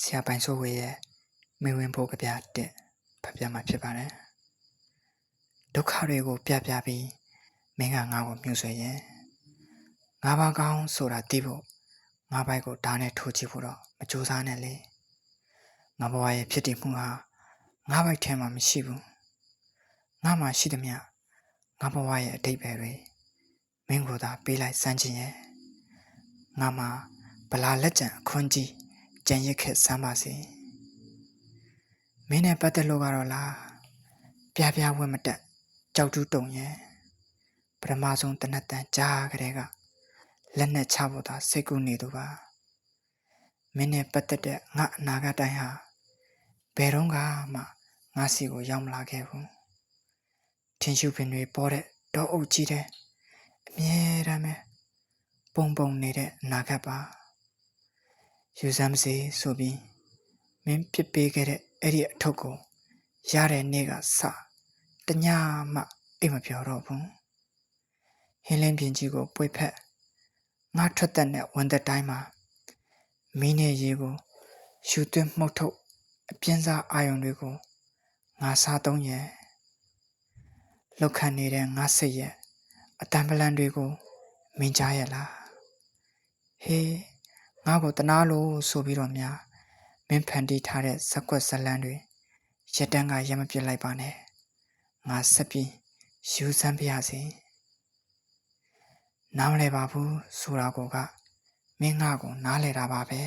ဆရာပိုင်ဆိုးဝေရဲ့မင်းဝင်ဖို့ကြပြတဲ့ဖတ်ပြမှာဖြစ်ပါတယ်ဒုက္ခတွေကိုပြပြပြီးမင်းကငါ့ကိုမြှုပ်ဆွေရင်ငါဘာကောင်းဆိုတာသိဖို့ငါဘိုက်ကိုဓာတ်နဲ့ထိုးကြည့်ဖို့တော့မကြိုးစားနဲ့လေငါဘဝရဲ့ဖြစ်တည်မှုဟာငါဘိုက်ထဲမှာမရှိဘူးငါမှရှိသမျှငါဘဝရဲ့အတိတ်ပဲတွေမင်းကိုသာပေးလိုက်စမ်းခြင်းရဲ့ငါမှဗလာလက်ကျန်အခွင့်ကြီး ကြံရစ်ခဲ့စမ်းပါစေမင်းနဲ့ပတ်သက်လို့ကတော့လားပြပြဝက်မတက်ကြောက်တူးတုံရဲ့ပထမဆုံးတနတ်တန်ကြားကြတဲ့ကလက်နဲ့ချဖို့သာစိတ်ကူးနေသူပါမင်းနဲ့ပတ်သက်တဲ့ငါအနာဂတ်တိုင်းဟာဘယ်တော့မှငါစီကိုရောက်မလာခဲ့ဘူးထင်ရှုပင်တွေပေါ်တဲ့တောအုပ်ကြီးတဲ့အမြဲတမ်းပဲပုံပုံနေတဲ့အနာဂတ်ပါ ယူစမ်းစေဆိုပြီးမင်းပြစ်ပေးခဲ့တဲ့အဲ့ဒီအထုပ်ကိုရတဲ့နေ့ကစတညမှအိမ်မပြောတော့ဘူးဟင်းလင်းပြင်ကြီးကိုပွေဖက်ငါထွက်တဲ့နဲ့ဝန်သက်တိုင်းမှာမင်းနဲ့ရေကိုရှူသွင်းမှုတ်ထုတ်အပြင်းစားအာယုံတွေကိုငါစားသုံးရဲ့လောက်ခံနေတဲ့ငါစိတ်ရဲ့အတံပလန်တွေကိုမင်းကြားရဲ့လားဟေး ငါ့ကိုတနာလို့ဆိုပြီးတော့များမင်းဖန်တီးထားတဲ့ဇက်ကွက်ဇလန်းတွေရက်တန်းကရမပြစ်လိုက်ပါနဲ့ငါဆက်ပြီးယူဆန်းပြရစီနားမလဲပါဘူးဆိုတာကိုကမင်းငါ့ကိုနားလဲတာပါပဲ